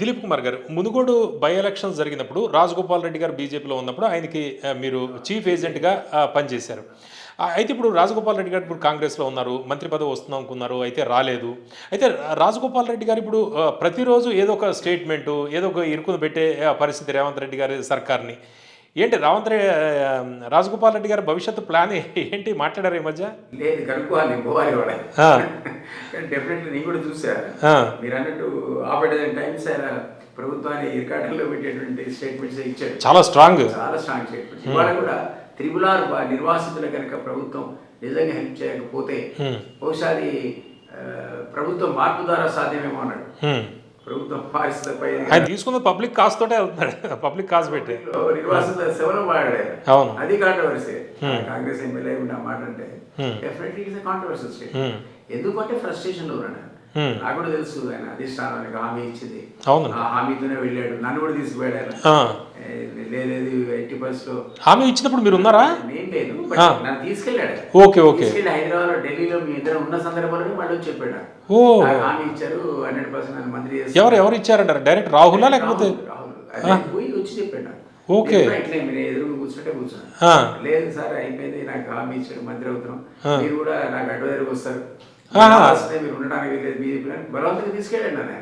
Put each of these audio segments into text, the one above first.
దిలీప్ కుమార్ గారు Munugode by elections జరిగినప్పుడు రాజగోపాల్ రెడ్డి గారు బీజేపీలో ఉన్నప్పుడు ఆయనకి మీరు చీఫ్ ఏజెంట్గా పనిచేశారు. అయితే ఇప్పుడు రాజగోపాల్ రెడ్డి గారు ఇప్పుడు కాంగ్రెస్లో ఉన్నారు మంత్రి పదవి వస్తున్నాం అనుకున్నారు అయితే రాలేదు. అయితే రాజగోపాల్ రెడ్డి గారు ఇప్పుడు ప్రతిరోజు ఏదో ఒక స్టేట్మెంటు ఏదో ఒక ఇరుకును పెట్టే పరిస్థితి రేవంత్ రెడ్డి గారి సర్కార్ని ఏంటి రేవంత్ రాజగోపాల్ రెడ్డి గారి భవిష్యత్తు ప్లాన్ ఏంటి మాట్లాడారు ఈ మధ్య? లేదు కనుక్కోవాలి పోవాలి కూడా డెఫినెట్లీ నేను కూడా ఆ, మీరు అన్నట్టు ఆపరేటర్ టైమ్స్ ఆయన ప్రభుత్వాన్ని ఇరకాటంలో పెట్టేటువంటి స్టేట్మెంట్స్ ఇచ్చాడు. చాలా స్ట్రాంగ్ చాలా స్ట్రాంగ్ స్టేట్మెంట్స్ ఇవాళ కూడా త్రిపుల్ నిర్వాసితుల కనుక ప్రభుత్వం నిజంగా హెల్ప్ చేయకపోతే హ్మ్. బహుశా ప్రభుత్వం మార్పు ద్వారా సాధ్యమేమో అన్నాడు. పారిస్థితిపై ఆయన తీసుకున్న పబ్లిక్ కాస్ట్ తోటే వెళ్తున్నాడు. పబ్లిక్ కాస్ట్ పెట్టి. అవును. అది కాంట్రవర్సీ కాంగ్రెస్ ఎమ్మెల్యే ఉన్న మాట అంటే. Definitely it's controversy state. ఎందుకంటే ఫ్రస్ట్రేషన్లో ఉన్నాడు. నాకు కూడా తెలుసు ఆయన అధిష్టానానికి హామీ ఇచ్చింది. అవును. ఆ హామీతోనే వెళ్ళాడు. నన్ను కూడా తీసుకుపోయాడు ఆయన. లేదు ఎయిటీ పర్స్లో హామీ ఇచ్చినప్పుడు మీరు ఉన్నారా? నేను లేదు బట్ ఆ. నన్ను తీసుకెళ్ళాడు. Okay okay. తీసుకెళ్ళి హైదరాబాద్లో ఢిల్లీలో మీ ఇద్దరు ఉన్న మళ్ళీ వచ్చి చెప్పాడు. ఓ. హామీ ఇచ్చారు హండ్రెడ్ పర్సెంట్ మంత్రి. ఎవరు ఎవరు ఇచ్చారంటారు? డైరెక్ట్ రాహులా లేకపోతే? రాహుల్, పోయి వచ్చి చెప్పాడు. ఓకే. కూర్చుంటే కూర్చున్నాను. లేదు సార్ అయిపోయింది నాకు హామీ ఇచ్చాడు మంత్రి అవుతున్నాం. ఆ. మీరు కూడా నాకు అడ్వైజర్కి వస్తారు. మీరు ఉండడానికి లేదు బీజేపీ బలవంతంగా తీసుకెళ్ళండి నన్ను.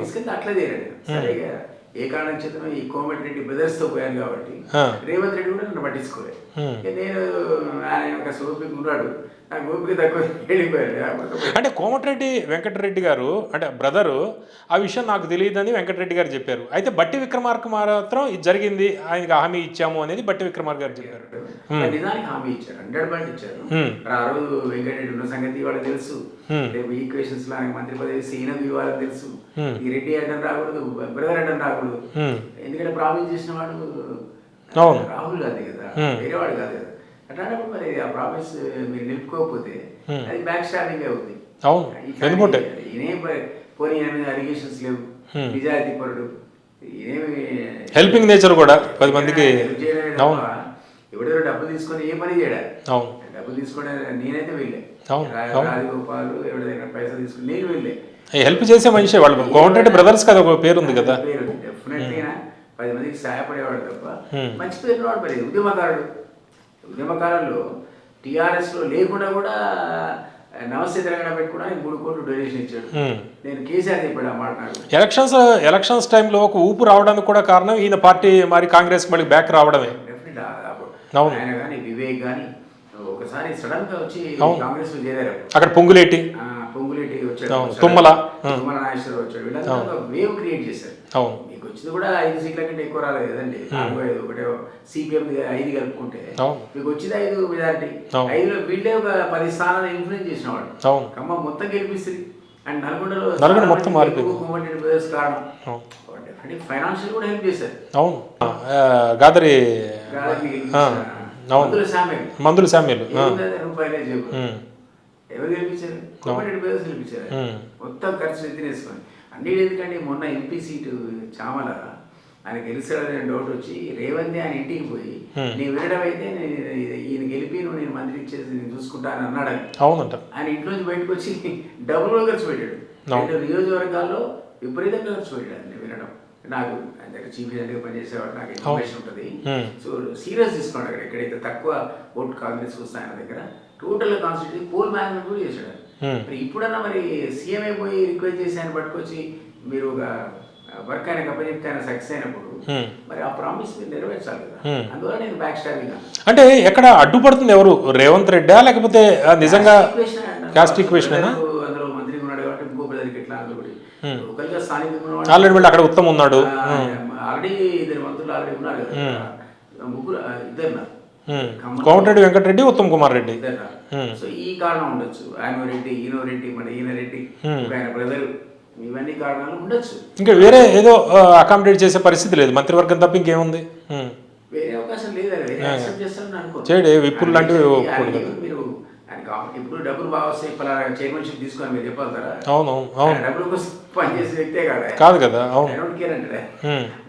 తీసుకెళ్తే అట్లా తీరాడు సరే ఇక ఏ కారణం చేతనో ఈ కోమటి రెడ్డి బ్రదర్స్తో పోయాను కాబట్టి. రేవంత్ రెడ్డి కూడా నన్ను పట్టించుకోలేదు నేను ఆయన ఒక సోపిక ఉన్నాడు నాకు ఓపిక తక్కువ వెళ్ళిపోయాడు ఆ. అంటే కోమటిరెడ్డి వెంకటరెడ్డి గారు అంటే బ్రదరు ఆ విషయం నాకు తెలియదని వెంకటరెడ్డి గారు చెప్పారు అయితే బట్టి విక్రమార్క మాత్రం ఇది జరిగింది ఆయనకి హామీ ఇచ్చాము అనేది బట్టి విక్రమార్క గారు చెప్పారు నిజానికి హామీ ఇచ్చారు హండ్రెడ్ పాయింట్ ఇచ్చారు ఆ రోజు వెంకటరెడ్డి ఉన్న సంగతి వాళ్ళకి తెలుసు. రేపు ఈక్వేషన్స్లో ఆయన మంత్రి పదవి ఈయన ఇవ్వాలని తెలుసు. ఈ రెడ్డి అడ్డం రాకూడదు బ్రదర్ అడ్డం రాకూడదు. ఎందుకంటే ప్రామిస్ చేసిన వాడు. రాహుల్ గాంధీ కదా. వేరే వాడు కాదు కదా అట్లాంటప్పుడు మరి ఆ ప్రామిస్ మీరు నిలుపుకోకపోతే. అది బ్యాక్ అవుతుంది అవును ఈయనేం పోనీ ఈయన మీద అలిగేషన్స్ లేవు హ్మ్. నిజాయితీ పరుడు ఈయనేమి హెల్పింగ్ నేచర్ కూడా పది మందికి ఎవడెవరో డబ్బు తీసుకొని ఏ పని చేయడా? అవును. డబ్బు తీసుకునే నేనైతే వెళ్ళే. రాజగోపాల్ ఎవరి దగ్గర పైసలు తీసుకుని నేను వెళ్ళే. హెల్ప్ చేసే మనిషి వాళ్ళు కోమటిరెడ్డి బ్రదర్స్ కదా ఒక పేరు ఉంది కదా. పది మందికి సహాయపడేవాడు తప్ప. మంచి పేరు వాడు ఉద్యమకారుడు. ఉద్యమకాలంలో టీఆర్ఎస్లో లేకుండా కూడా నమస్తే తెలంగాణ పెట్టుకోవడానికి మూడు కోట్లు డొనేషన్ ఇచ్చాడు. నేను కేసీఆర్ చెప్పాడు ఆ మాట ఎలక్షన్స్ ఎలక్షన్స్ టైంలో ఒక ఊపు రావడానికి కూడా కారణం ఈయన పార్టీ మరి కాంగ్రెస్ మళ్ళీ బ్యాక్ రావడమే. ఆయన కానీ వివేక్ కానీ ఒకసారి సడన్గా వచ్చి. కాంగ్రెస్లో చేరారు అక్కడ పొంగులేటి పొంగులేటి వచ్చాడు తుమ్మల. తుమ్మల నాగేశ్వరరావు వచ్చాడు. వీళ్ళంతా వేవ్ క్రియేట్ చేశారు. అవును. మీకు వచ్చింది కూడా ఐదు సీట్ల కంటే ఎక్కువ రాలేదు కదండి. నాలుగు ఐదు ఒకటే సిపిఎం ఐదు కలుపుకుంటే. మీకు వచ్చింది ఐదు మెజారిటీ. ఐదులో వీళ్ళే ఒక పది స్థానాలు ఇన్ఫ్లుయెన్స్ చేసిన అవును. ఖమ్మం మొత్తం గెలిపిస్తుంది. అండ్ నల్గొండలో నల్గొండ మొత్తం మారిపోయింది. కారణం. ఫైనాన్షియల్ కూడా హెల్ప్ చేశారు. అవును. గాదరి. అవును. మందుల సామెల్ మందుల శామ్యులు రూపాయలే ఎవరు గెలిపించారు? కోమటిరెడ్డి బ్రదర్స్ గెలిపించారు. మొత్తం ఖర్చు ఎత్తినేసుకొని. అన్ని ఎందుకంటే మొన్న ఎంపీ సీటు చామల ఆయన గెలిచాడనే డౌట్ వచ్చి రేవంత్ ఆయన ఇంటికి పోయి. నేను వినడం అయితే నేను ఈయన గెలిపి నువ్వు నేను మంత్రి ఇచ్చేసి నేను చూసుకుంటాను అన్నాడు. ఆయన. అవునంట. ఆయన ఇంట్లోంచి బయటకు వచ్చి డబ్బులు ఖర్చు పెట్టాడు. రెండు నియోజకవర్గాల్లో విపరీతంగా ఖర్చు పెట్టాడు నేను వినడం. నాకు దగ్గర చీఫ్ ఏజెంట్గా పనిచేసేవాడు నాకు ఇన్ఫర్మేషన్ ఉంటుంది. సో సీరియస్ తీసుకున్నాడు అక్కడ ఎక్కడైతే తక్కువ ఓటు కాంగ్రెస్ వస్తాయి ఆయన దగ్గర. టోటల్ కాన్స్టిట్యూషన్ పోల్ మేనేజ్మెంట్ కూడా చేశాడు. మరి ఇప్పుడన్నా మరి సీఎం అయిపోయి రిక్వెస్ట్ చేసి ఆయన పట్టుకొచ్చి మీరు ఒక వర్క్ ఆయన అప్పచెప్తే ఆయన సక్సెస్ అయినప్పుడు. మరి ఆ ప్రామిస్ మీరు నెరవేర్చాలి కదా. అందువల్ల నేను బ్యాక్ స్టాబింగ్ అంటే ఎక్కడ అడ్డుపడుతుంది ఎవరు? రేవంత్ రెడ్డా లేకపోతే నిజంగా క్యాస్ట్ ఈక్వేషన్ అందులో మంత్రి ఉన్నాడు కాబట్టి ఇంకో బ్రదర్కి ఎట్లా అందులో. ఒకరిగా ఉన్నవాడు- ఆల్రెడీ వీళ్ళు అక్కడ ఉత్తమ్ ఉన్నాడు. ఆల్రెడీ ఇద్దరు మంత్రులు ఆల్రెడీ ఉన్నారు కదా. ముగ్గురు ఇద్దరు కోమటిరెడ్డి వెంకటరెడ్డి ఉత్తమ్ కుమార్ రెడ్డి. సో ఈ కారణం ఉండొచ్చు. ఆయన రెడ్డి ఈయన రెడ్డి మరి ఈయన రెడ్డి ఆయన బ్రదర్ ఇవన్నీ కారణాలు ఉండొచ్చు. ఇంకా వేరే ఏదో అకామిడేట్ చేసే పరిస్థితి లేదు. మంత్రివర్గం తప్ప ఇంకేముంది? వేరే అవకాశం లేదు చేయడు, విప్పులు లాంటివి మీరు ఇప్పుడు డబ్బులు బాగా వస్తాయి పలానా చైర్మన్షిప్ తీసుకొని మీరు చెప్పగలుగుతారా? అవును అవును డబ్బుల కోసం పనిచేసే వ్యక్తే కాదు. కాదు కదా అవును. Care అంటాడు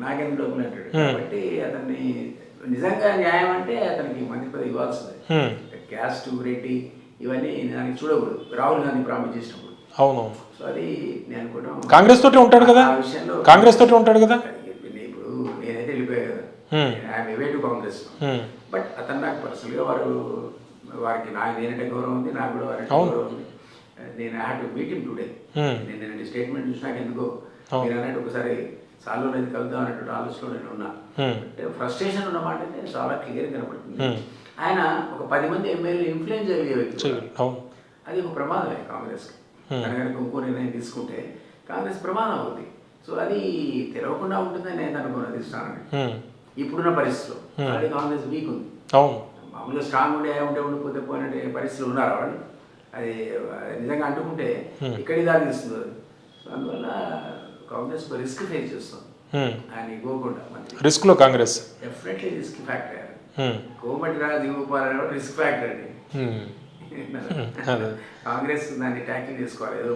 నాకెందుకు డబ్బులు అంటాడు. కాబట్టి అతన్ని నిజంగా న్యాయం అంటే అతనికి మంత్రి పదవి ఇవ్వాల్సిందే. క్యాస్ట్ రెడ్డి ఇవన్నీ దానికి చూడకూడదు. రాహుల్ గాంధీ ప్రామిస్ చేసినప్పుడు. అవునవును సో అది నేను అనుకోవడం కాంగ్రెస్ తోటే ఉంటాడు కదా? ఆ విషయంలో కాంగ్రెస్ తోటే ఉంటాడు కదా? ఇప్పుడు నేనైతే వెళ్ళిపోయా కదా. I'm away to Congress but అతను నాకు పర్సనల్గా వారు వారికి నా నేనంటే గౌరవం ఉంది నాకు కూడా అవును. గౌరవం ఉంది. నేను హ్యాడ్ టు మీట్ టుడే నేను స్టేట్మెంట్ చూసినాక ఎందుకో? అవును. మీరు అన్నట్టు ఒకసారి సాల్వ్ అనేది కలుద్దాం అనేటువంటి ఆలోచనలో నేను ఉన్నా. ఫ్రస్ట్రేషన్ ఉన్నమాట అయితే చాలా క్లియర్ కనపడుతుంది. Hmm. ఆయన ఒక పది మంది ఎమ్మెల్యే ఇన్ఫ్లుయెన్స్ జరిగే వ్యక్తి అది ఒక ప్రమాదమే కాంగ్రెస్కి. కనుక ఇంకో నిర్ణయం తీసుకుంటే కాంగ్రెస్ ప్రమాదం అవుతుంది సో అది తెలవకుండా ఉంటుందని నేను అనుకున్నాను అధిష్టానాన్ని ఉమ్, ఇప్పుడున్న పరిస్థితిలో. ఆల్రెడీ కాంగ్రెస్ వీక్ ఉంది. మామూలుగా స్ట్రాంగ్ ఉండే ఉంటే ఉండిపోతే పోయినట్టే పరిస్థితులు ఉన్నారు వాళ్ళు? అది అది నిజంగా అంటుకుంటే. ఇక్కడి దారి తీస్తుంది అది అందువల్ల కాంగ్రెస్ రిస్క్ ఫేస్ చేస్తుంది ఆయన ఇవ్వకుండా మంత్రి రిస్క్లో Congress. Definitely risk factor Komati Raju దిగుపాలని కూడా రిస్క్ ఫ్యాక్టర్ అండి. కాంగ్రెస్ దాన్ని ట్యాకిల్ చేసుకోవాలి ఏదో.